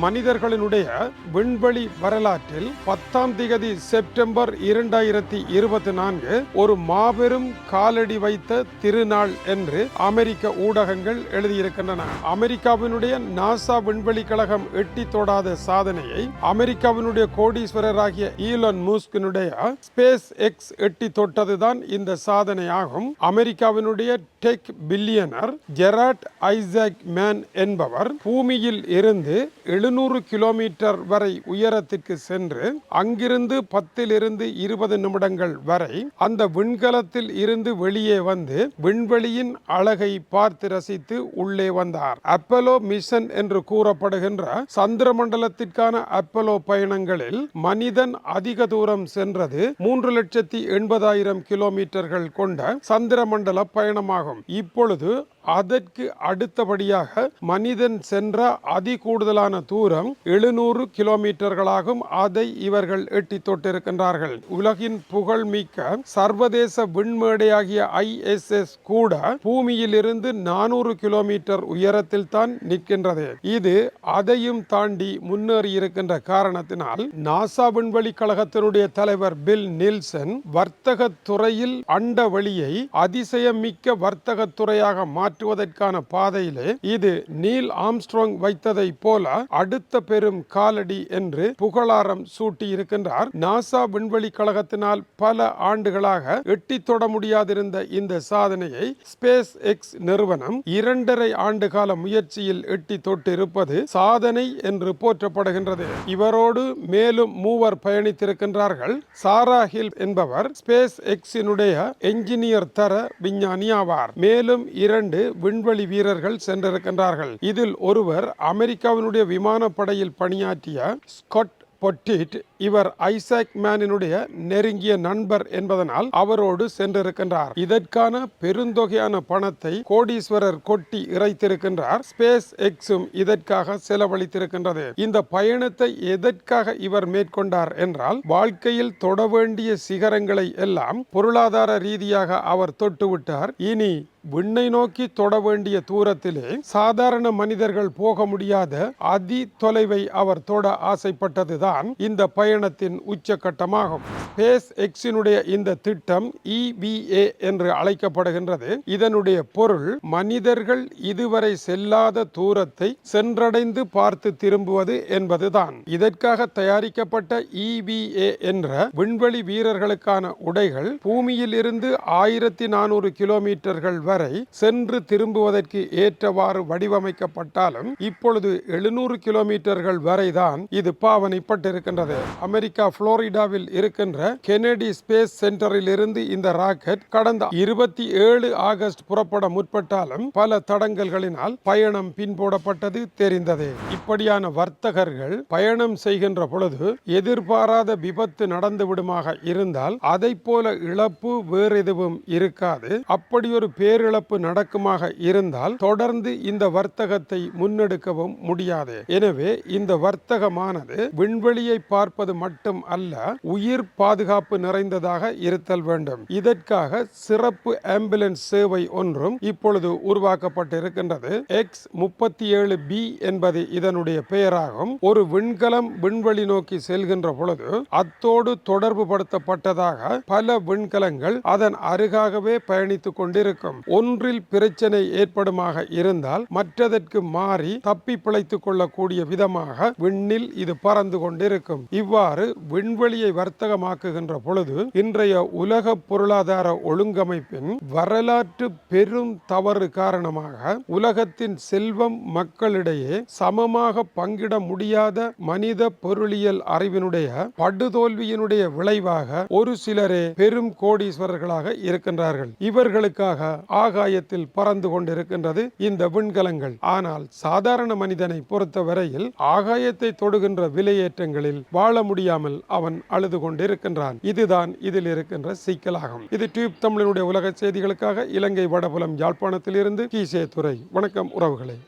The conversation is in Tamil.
மனிதர்களினுடைய விண்வெளி வரலாற்றில் பத்தாம் திகதி செப்டம்பர் இரண்டாயிரத்தி இருபத்தி நான்கு ஒரு மாபெரும் காலடி வைத்த திருநாள் என்று அமெரிக்க ஊடகங்கள் எழுதியிருக்கின்றன. அமெரிக்காவினுடைய நாசா விண்வெளி கழகம் எட்டி தொடாத சாதனையை அமெரிக்காவினுடைய கோடீஸ்வரராகிய ஈலன் மூஸ்கினுடைய ஸ்பேஸ் எக்ஸ் எட்டி தொட்டதுதான் இந்த சாதனையாகும். அமெரிக்காவினுடைய tech billionaire Jared Isaacman என்பவர் பூமியில் இருந்து எழுநூறு கிலோமீட்டர் வரை உயரத்திற்கு சென்று அங்கிருந்து பத்திலிருந்து இருபது நிமிடங்கள் வரை அந்த விண்கலத்தில் இருந்து வெளியே வந்து விண்வெளியின் அழகை பார்த்து ரசித்து உள்ளே வந்தார். அப்பலோ மிஷன் என்று கூறப்படுகின்ற சந்திர மண்டலத்திற்கான அப்பலோ பயணங்களில் மனிதன் அதிக தூரம் சென்றது மூன்று லட்சத்தி எண்பதாயிரம் கிலோமீட்டர்கள் கொண்ட சந்திர மண்டல பயணமாகும். இப்பொழுது அதற்கு அடுத்தபடியாக மனிதன் சென்ற அதி கூடுதலான தூரம் எழுநூறு கிலோமீட்டர்களாகும். அதை இவர்கள் எட்டி தொட்டிருக்கின்றார்கள். உலகின் புகழ்மிக்க சர்வதேச விண்மேடையாகிய ஐஎஸ்எஸ் கூட பூமியிலிருந்து நானூறு கிலோமீட்டர் உயரத்தில் தான் நிற்கின்றது. இது அதையும் தாண்டி முன்னேறி இருக்கின்ற காரணத்தினால் நாசா விண்வெளி கழகத்தினுடைய தலைவர் பில் நில்சன் வர்த்தக துறையில் அண்ட வெளியை அதிசயமிக்க வர்த்தக துறையாக மாற்றுவதற்கான பாதையிலே இது நீல் ஆம்ஸ்ட்ராங் வைத்ததை போல அடுத்த பெரும் காலடி என்று புகழாரம் சூட்டி இருக்கின்றார். நாசா விண்வெளி கழகத்தினால் பல ஆண்டுகளாக எட்டி தொட முடியாதிருந்த இந்த சாதனையை ஸ்பேஸ் எக்ஸ் நிறுவனம் இரண்டரை ஆண்டு கால முயற்சியில் எட்டி தொட்டிருப்பது சாதனை என்று போற்றப்படுகின்றது. இவரோடு மேலும் மூவர் பயணித்திருக்கின்றார்கள். சாரா ஹில் என்பவர் ஸ்பேஸ் எக்ஸினுடைய என்ஜினியர் தர விஞ்ஞானி ஆவார் மேலும் இரண்டு விண்வெளி வீரர்கள் சென்றிருக்கின்றார்கள். இதில் ஒருவர் அமெரிக்காவினுடைய விமானப்படையில் பணியாற்றிய ஸ்காட் பொட்டிட் இவர் ஐசாக் மேனினுடைய நெருங்கிய நண்பர் என்பதனால் அவரோடு சென்றிருக்கின்றார். இதற்கான பெருந்தொகையான பணத்தை கோடீஸ்வரர் கொட்டி இறைத்திருக்கின்றார். ஸ்பேஸ் எக்ஸும் இதற்காக செலவழித்திருக்கின்றது. இந்த பயணத்தை எதற்காக இவர் மேற்கொண்டார் என்றால் வாழ்க்கையில் தொட வேண்டிய சிகரங்களை எல்லாம் பொருளாதார ரீதியாக அவர் தொட்டுவிட்டார். இனி விண்ணை நோக்கி தொட வேண்டிய தூரத்திலே சாதாரண மனிதர்கள் போக முடியாத அதி தொலைவை அவர் தொட ஆசைப்பட்டதுதான் இந்த பயணத்தின் உச்சக்கட்டமாகும் ஸ்பேஸ் எக்ஸினுடைய இந்த திட்டம் இவிஏ என்று அழைக்கப்படுகின்றது. இதனுடைய பொருள் மனிதர்கள் இதுவரை செல்லாத தூரத்தை சென்றடைந்து பார்த்து திரும்புவது என்பதுதான். இதற்காக தயாரிக்கப்பட்ட இவிஏ என்ற விண்வெளி வீரர்களுக்கான உடைகள் பூமியில் இருந்து ஆயிரத்தி நானூறு கிலோமீட்டர்கள் வரை சென்று திரும்புவதற்கு ஏற்றவாறு வடிவமைக்கப்பட்டாலும் இப்பொழுது எழுநூறு கிலோமீட்டர்கள் வரைதான் இது பாவனைப்பட்டிருக்கின்றது. அமெரிக்கா புளோரிடாவில் இருக்கின்ற கெனடி ஸ்பேஸ் சென்டரில் இருந்து இந்த ராக்கெட் கடந்த இருபத்தி ஏழு ஆகஸ்ட் புறப்பட முற்பட்டாலும் பல தடங்கல்களினால் பயணம் பின்போடப்பட்டது தெரிந்தது. இப்படியான வர்த்தகர்கள் பயணம் செய்கின்ற பொழுது எதிர்பாராத விபத்து நடந்து விடுமாக இருந்தால் அதை போல இழப்பு வேறு எதுவும் இருக்காது. அப்படி ஒரு உயிரிழப்பு நடக்குமாக இருந்தால் தொடர்ந்து இந்த வர்த்தகத்தை முன்னெடுக்கவும் முடியாது. எனவே இந்த வர்த்தகமானது விண்வெளியை பார்ப்பது மட்டும் அல்ல உயிர் பாதுகாப்பு நிறைந்ததாக இருத்தல் வேண்டும். இதற்காக சிறப்பு ஆம்புலன்ஸ் சேவை ஒன்றும் இப்பொழுது உருவாக்கப்பட்டிருக்கின்றது. எக்ஸ் முப்பத்தி ஏழு பி என்பது இதனுடைய பெயராகும். ஒரு விண்கலம் விண்வெளி நோக்கி செல்கின்ற பொழுது அத்தோடு தொடர்பு படுத்தப்பட்டதாக பல விண்கலங்கள் அதன் அருகாகவே பயணித்துக் கொண்டிருக்கும். ஒன்றில் பிரச்சனை ஏற்படுமாக இருந்தால் மற்றதற்கு மாறி தப்பி பிழைத்துக் கொள்ளக்கூடிய விதமாக விண்ணில் இது பறந்து கொண்டிருக்கும். இவ்வாறு விண்வெளியை வர்த்தகமாக்குகின்ற பொழுது இன்றைய உலக பொருளாதார ஒழுங்கமைப்பின் வரலாற்று பெரும் தவறு காரணமாக உலகத்தின் செல்வம் மக்களிடையே சமமாக பங்கிட முடியாத மனித பொருளியல் அறிவினுடைய படுதோல்வியினுடைய விளைவாக ஒரு சிலரே பெரும் கோடீஸ்வரர்களாக இருக்கின்றார்கள். இவர்களுக்காக ஆகாயத்தில் பறந்து கொண்டிருக்கின்றது இந்த விண்கலங்கள். ஆனால் சாதாரண மனிதனை பொறுத்தவரையில் ஆகாயத்தை தொடுகின்ற விலையேற்றங்களில் வாழ முடியாமல் அவன் அழுது கொண்டிருக்கின்றான். இதுதான் இதில் இருக்கின்ற சிக்கலாகும். இது டியூப் தமிழினுடைய உலக செய்திகளுக்காக இலங்கை வடபுலம் யாழ்ப்பாணத்தில் இருந்து கீசே துறை வணக்கம் உறவுகளை.